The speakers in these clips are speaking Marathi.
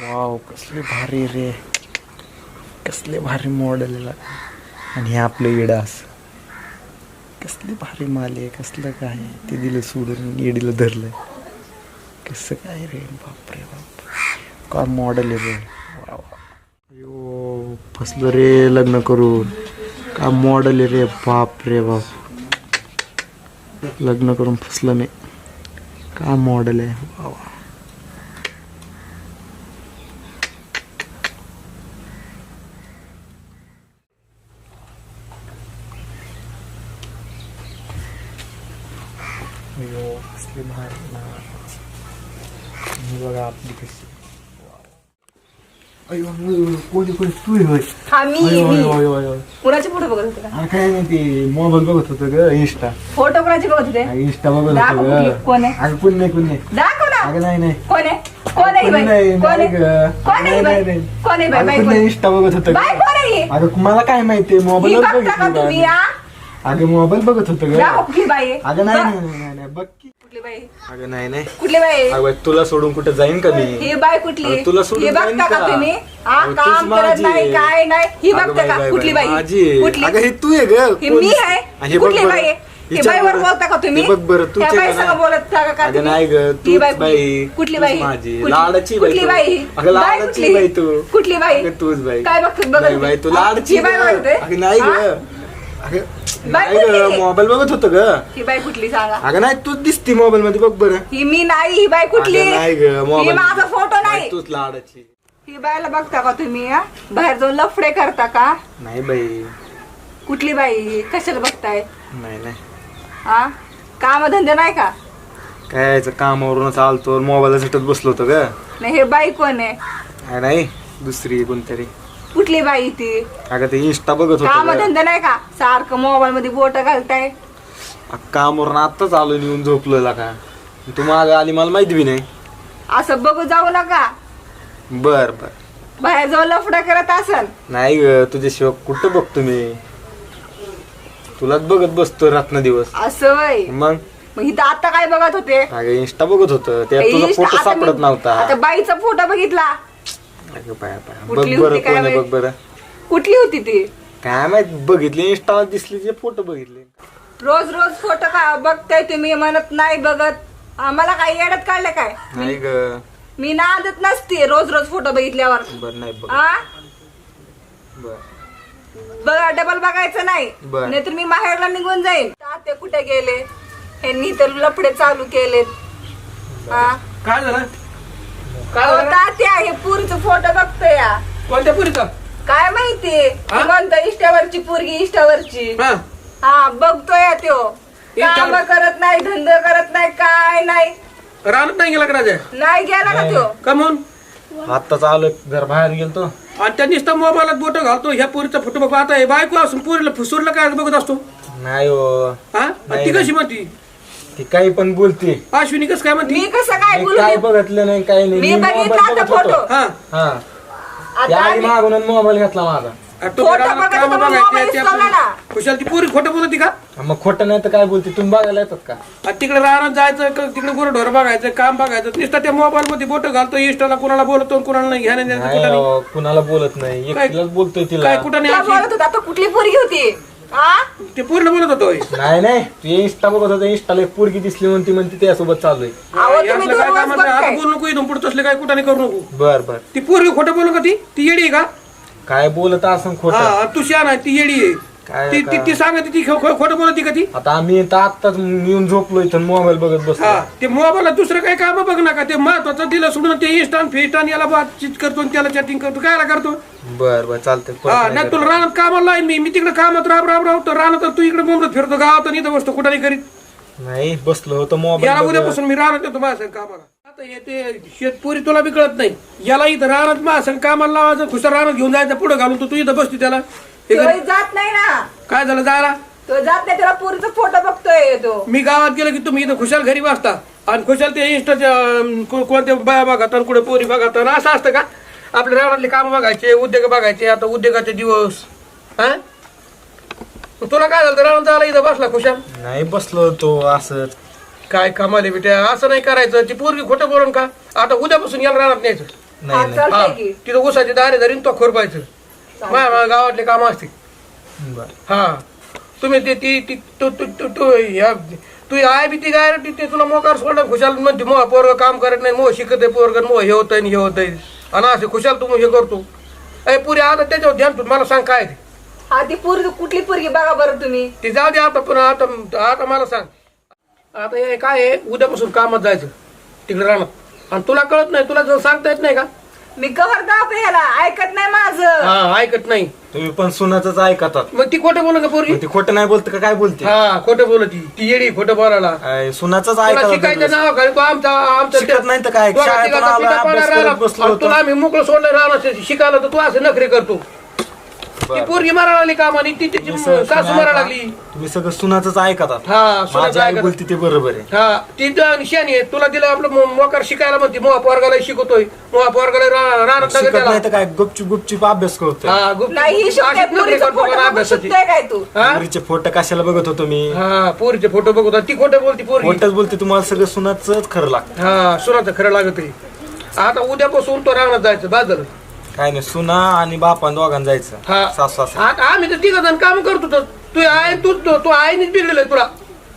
वाव कसले भारी रे. कसले भारी मॉडेल आणि हे आपलं इडास. असं कसले भारी माल आहे कसलं काय ते दिलं सोडून इडीला धरलं कसं काय रे बापरे बाप. काय मॉडेल आहे रे. वा अयो फसलो रे लग्न करून. काय मॉडेल आहे रे बाप रे बाप. लग्न करून फसलं मी. काय मॉडेल आहे. वा वा अयो कसली ना ही बघा आपली कशी अयो कोणी कोणी तू होय हा मी मी कुणाचे फोटो बघत होते का? अरे काय नाही ते मोबाईल बघत होतं ग इंस्टा फोटो कुणाचे बघत होते? इंस्टा बघत दाखव होतं कुठली- ग कोण आहे? अगं कोण नाही कोण नाही. दाखव ना. अगं नाही नाही. कोण आहे? कोण आहे ही कोण बाई नाही कोण नाही आहे ग. कोण आहे नाही, ही बाई? नाही, नाही. कोण आहे बाई? अगं बाई कोण कोण नाही आहे? इंस्टा बघत होतं बाई ग. कोण आहे ही? अगं मला काय माहिती ही मोबाईल बघता का तुम्ही हा? अगं मोबाईल बघत होतं ग दाखव कुठली बाई आहे? अगं नाही बघ. नाही नाही, नाही बघ की कुठली बाई आहे? अगं नाही नाही कुठली बाई आहे? अगं बाई, तुला सोडून कुठे जाईन का मी ही बाई कुठली तुला सोडून ही जाईन बघता का का? तुम्ही हा तूच काम करत माझी नाही आहे. काय नाही ही अगं बघता का बाई, कुठली बाई माझी आहे. कुठली अगं हे तू आहे ग ही कोण- मी आहे आणि हे बघ कुठली बरं. बाई आहे हे हिच्या बाईवर बरं. बोलता का तुम्ही हे बघ बरं त्या आहे बाई? बोलत का का अगं तुम्ही? नाही ग ही तूच बाई बाई कुठली तूच बाई माझी कुठली- लाडाची बाई कुठली तू. बाई अगं बाई लाडाची कुठली? बाई तू कुठली बाई अगं तूच बाई काय बघत बघत नाही बाई तू? लाडची ही बाई ग. बघते अगं नाही ग हा? अगं बाई नाही ग कुठली? मोबाईल बघत होतं ग. ही बाई कुठली सांगा. अगं नाही तूच दिसती मोबाईल मध्ये बघ बरं. ही मी नाही ही बाई कुठली? अगं नाही ग ही मोबाईल माझा फोटो नाही. तूच लाडाची. ही बाईला बघता का तुम्ही हा? बाहेर जाऊन लफडे करता का? नाही बाई. कुठली बाई? कशाला बघताय? नाही नाही. हा? काम धंदे नाही का? काय यायचं कामावरूनच आलतो मोबाईल झटत बसलो होतो ग. नाही हे बाई कोण आहे? नाही दुसरी कोणतरी. कुठली बाई ती? अगं ते इंस्टा बघत काम होतो. धंदे नाही का? सारखं मोबाईल मध्ये बोट घालताय. कामावरून आत्ताच आलो येऊन झोपलो का? तू माग आली मला माहिती बी नाही. असं बघू जाऊ नका. बर बर. बाहेर जाऊन लफडा करत असल. नाही ग तुझ्याशिवाय कुठं बघतो मी? तुलाच बघत बसतो रात्र दिवस. असं वय. मग? मग इथं आता काय बघत होते? अगं इंस्टा बघत होतं. त्यात तुझा फोटो सापडत नव्हता. आता बाईचा फोटो बघितला. अगं बाया बाया. बघ कुठली बरं होती काय कोण आहे माहीत? बघ बरं. कुठली होती ती? काय माहीत बघितले इंस्टाला दिसले जे फोटो बघितले. रोज रोज फोटो का बघताय तुम्ही म्हणत नाही बघत. आम्हाला काय येडत काढलं काय? नाही ग. मी नादत नसते रोज रोज फोटो बघितल्यावर. बर नाही बघ आ? बर. बघा डबल बघायचं नाही. बर. नाहीतर मी माहेरला निघून जाईन. तात्या कुठे गेले? ह्यांनी तर लफडे चालू केलेत. हा काय झालं? तात्या हे पुरीचं फोटो बघतोय या. कोणत्या पुरीचा? काय माहिती? हा? म्हणतो इष्टावरची पोरगी इष्टावरची. हा. हा बघतोय त्यो. काम इष्टावर- करत नाही धंद करत नाही काय नाही. राहत नाही गेला का राजा? नाही गेला का त्यो? का म्हणून आत्ताच आलो जरा बाहेर गेलतो. आणि त्या नुसतं मोबाईलात बोट घालतो ह्या पोरीचा फोटो बघ आता हे बायको असून पोरीला फुसूरला काय बघत असतो? नाही हो. हा? आणि ती नाही. कशी म्हणती? ती काही पण बोलते. अश्विनी कसं काय म्हणती? मी कसं काय मी बोलू? काय बघितलं नाही काही नाही. मी mobile बघितला आता बघत होतो. फोटो. हा. हा. आता आई आम्ही- मागून मोबाईल घेतला माझा. कामं बघायची, मोबाईल त्या ना. पोरी- खुशाल ती पोरी खोटं बोलती का? मग खोटं नाही तर काय बोलते? तुम्ही बघायला येतात का? आणि तिकडे रानात जायचं क- तिकडे गुरढोर बघायचं काम बघायचं. नुसतं त्या मोबाईल मध्ये बोट घालतो इंस्टाला कुणाला बोलतो कुणाला नाही. घ्या नाही कुठं हो, कुणाला बोलत नाही. काय- एकटीलाच बोलतोय तिला. काय कुठं तुला नाही बोलत अशी- होता आता कुठली पोरगी होती? ते पूर्ण बोलत होतो होय. नाही नाही. तू इंस्टा बघत होता. इंस्टाला एक पोरगी दिसली म्हणती म्हणते त्यासोबत चालू आहे अहो तुम्ही असलं काय दोन कामाचं? वाजता आता बघताय. बोलू नको इथून पुढे. तसले काय कुठं नाही करू नको. बर बर. ती पोरगी खोटं बोलू का ती? ती येडी आहे का? काय बोलत असं खोट? हा तू शान आहे ती येडी काय ती ती- का? ती सांगते ती खो- खो- खोटं बोलती का ती? आता आम्ही तर आत्ताच येऊन झोपलो इथं मोबाईल बघत बसलो हा ते मोबाईलला दुसरं काही काम बघ नका. ते महत्वाचं दिलं सोडून ते इंस्टान फेस्टान याला बातचीत करतो आणि त्याला चॅटिंग करतो. कायला करतो? बर बर चालतंय. परत हा नाही नाही करत. तुला रानात कामाला लाईन मी. मी तिकडे कामात राब राब राबतो. रानात तू इकडे मुंबईत फिरतो. गावात आणि इथं बसतो. कुठं नाही करीत नाही बसलो होतो याला मोबाईल उद्यापासून मी राहणार येतो माझ्या संग कामाला. आता हे ते शेतपुरी तुला बी कळत नाही. याला इथं राहणार माझ्या संग कामाला लावायचं. खुशाल राहणार घेऊन जायचं. पुढे घालून तू इथं बसतो त्याला. तो जात नाही ना. काय झालं जायला? तो जात नाही त्याला पोरीचा फोटो बघतोय तो. मी गावात गेलो की तुम्ही इथं खुशाल घरी वाचता आणि खुशाल ते इंस्टाच्या कोणत्या बाया बघतात कुठे पोरी बघतात आणि असं असतं का? आपल्या रानातले काम बघायचे उद्योग बघायचे आता उद्योगाचे दिवस. हा? तुला काय झालं? रानात जायला इथं बसला खुशाल? नाही बसलो होतो असं. काय कमाले बेटा असं नाही करायचं. ती पोरगी खोटं बोलून का? आता उद्यापासून याला रानात न्यायचं. नाही, नाही. हा, चालतंय की. तिथं उसाची दारे धरीन तो खोरपायचं. माझ्या माझ्या गावातले काम असते बर. हा. तुम्ही ते ती ती तू तू तू तू ह्या तू आहे बी ती काय रे, ती ते तुला मोकार सोडलं खुशाल म्हणते मोह पोरग काम करत नाही मोह शिकत आहे पोरग मोह हे होतंय आणि हे होतंय. आणि असे खुशाल तू हे करतो. अरे पुरी आता त्याच्यावर ध्यान ठेवून मला सांग काय ते. हा ती पोरगी कुठली पोरगी बघा बरं तुम्ही. ते जाऊ दे आता पण आता आता मला सांग. आता हे काय आहे? उद्यापासून कामात जायचं तिकडे राहणार आणि तुला कळत नाही तुला जर सांगता येत नाही का? मी कव्हर दाखवते ह्याला. ऐकत नाही माझं. हा ऐकत नाही. तुम्ही पण सुनाच ऐकतात. मग ती खोटं बोलत का पोरगी? ती खोटं नाही बोलत का? काय बोलते? हा खोटं बोलत ती. येडी खोटं बोलायला. अय, सुनाचंच तुला ऐकतात नाव खाली तू आमचा आमचं शिकत नाही तर काय? आला, अभ्यास करत. बसलो होतो. तुला आम्ही मोकळं सोडलं राहणार शिकायला तर तू असं नखरे करतो. ती. पोरगी मारा लागली कामाने ती तिची सासू मारा. लागली. तुम्ही सगळं सुनाच ऐकतात हा सुनाचं माझी आई ऐकत. बोलते ते बरोबर आहे. हा ती तर निशाणी आहे. तुला दिलं आपलं मो- मोकार शिकायला म्हणते मोहा पोरगाला शिकवतोय. मोहा पोरगाला रा- रानात शिकत त्याला नाही तर काय गुपचूप गुपचूप अभ्यास करतोय. हा गुप्त- नाही ही शिकते अशीच नखरे पोरीचं करतो फोटो का बघून अभ्यासाची? शिकतोय काय तू? हा? पोरीचे फोटो कशाला बघत होतो मी? हा पोरीचे फोटो बघत होता. ती खोटं बोलती पोरगी. फोटोच बोलते तुम्हाला सगळं सुनाच खरं लागतं. हा सुनाचं खरं लागत आहे. आता उद्यापासून तो रानात जायचं बाजार काय नाही सुना आणि बापा दोघांना जायचं. हा. सासू सासू आता आम्ही तर तिघ जण काम करतो तर. तू आहे तू तू तू आईनेच बिघडलेलं आहे तुला.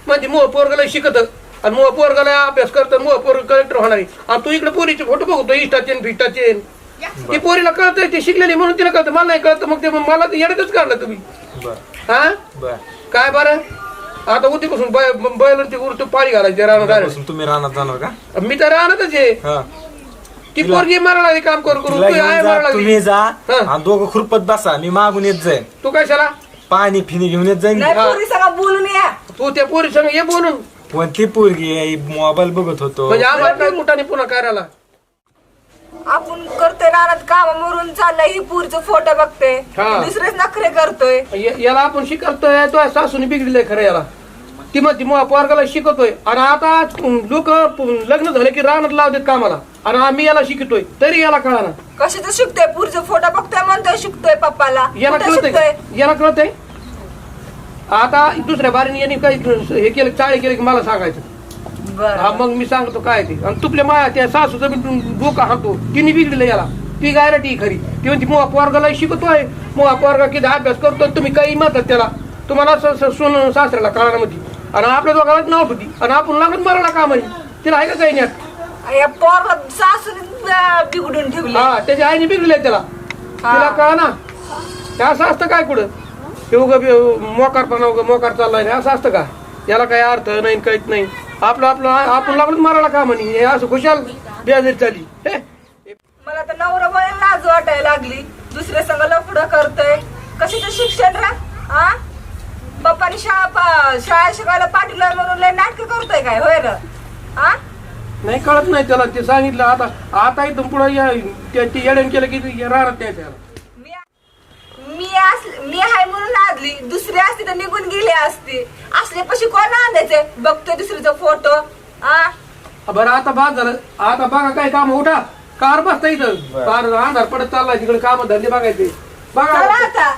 म्हणजे मोह पोरगाला शिकत. आणि मोह पोरगाला अभ्यास करत मोह पोरग कलेक्टर होणार. आहे आणि तू इकडे पोरीचे फोटो बघतो इष्टाचे आणि फिष्टाचे ती पोरीला कळतंय ते शिकलेली म्हणून तिला कळतं. मला नाही कळतं मग ते मला तर येडतच काढलं तुम्ही. बर. हा? बर. काय बरं? आता उद्यापासून बैल बैल ते उरतो पाणी घालायचे राहणार तुम्ही रानात जाणार का? मी तर राहणारच आहे. हा. ती पोरगी मारा लागली काम तिला तू घेऊन मारा जा लागली तुम्ही जा हा. आणि दोघं खुरपत बसा. मी मागून येत जाईन. तू कशाला? पाणी फिनी घेऊन येत जाईन. नाही. पोरी सगळं बोलून या. तू त्या पोरी संग ये बोलून. कोणती पोरगी आहे? मोबाईल बघत होतो. म्हणजे आम्हाला काय कुठाने पुन्हा करायला? आपण करतोय रानात काम मरून चाललंय ही पुरीचं फोटो बघते हा. दुसरेच नखरे करतोय. य- याला आपण शिकवतोय तो सासूने बिघडलंय खरं याला. ती म्हणते मग पोरगाला शिकवतोय. आणि आता लोक लग्न झाले की रानात लावतात कामाला. आणि आम्ही याला शिकतोय तरी याला कळा ना कशाचं शिकतोय? पुरीचं फोटो बघतोय म्हणतोय शिकतोय पप्पाला. याला कुठं कळतंय? याला कळतंय? आता दुसऱ्या बारीने यांनी काही हे केलं चाळे केले की मला सांगायचं. हा बरं मग मी सांगतो काय ते. आणि तुपल्या माया त्या सासूचं मी डोकं हाणतो. तिने बिघडलं याला. ती गाय ती खरी. ती म्हणते मोहा पोरगाला शिकतोय मोहा पोरगा किती अभ्यास करतो तुम्ही काही म्हणतात त्याला. तुम्हाला स- स- सोन सासऱ्याला कळणार मध्ये आणि आपल्या दोघांनाच नाव होती. आणि आपण लागत मराला का म्हणजे तिला आहे का काही नाही? या सासूने बिघडून ठेवली. हा त्याच्या आईने बिघडले त्याला. तिला कळा ना. असं असतं काय कुठं? हे उगं मोकारपणा उगं मोकार चाललाय नाही असं असतं का? याला काही अर्थ नाही काहीच नाही. आपलं आपलं आपण लागलं मारायला का म्हणे हे असं खुशाल बेजारी झाली. हे? मला तर नवरा बघायला लाज वाटायला लागली. दुसऱ्या संग लफडं करतोय. कशाचं शिक्षण रा? हा पप्पानी शाळा शाळा शिकायला पाठवलं म्हणून लय नाटक करतोय काय होय हा नाही कळत नाही त्याला. ते सांगितलं आता आता इथून पुढे ती येड्यान केलं की ते राहणार नाही त्याला मी मी अस- मी आहे म्हणून लाजली दुसरी असती तर निघून गेली असती. असले पशी कोण आणायचे बघतोय दुसरीचा फोटो. हा बरं आता बाद झालं. आता बघा काय काम उठा. कार बसता इथं. कार अंधार पडत चाललाय तिकडे काम धंदे बघायचे. चला बघा आता.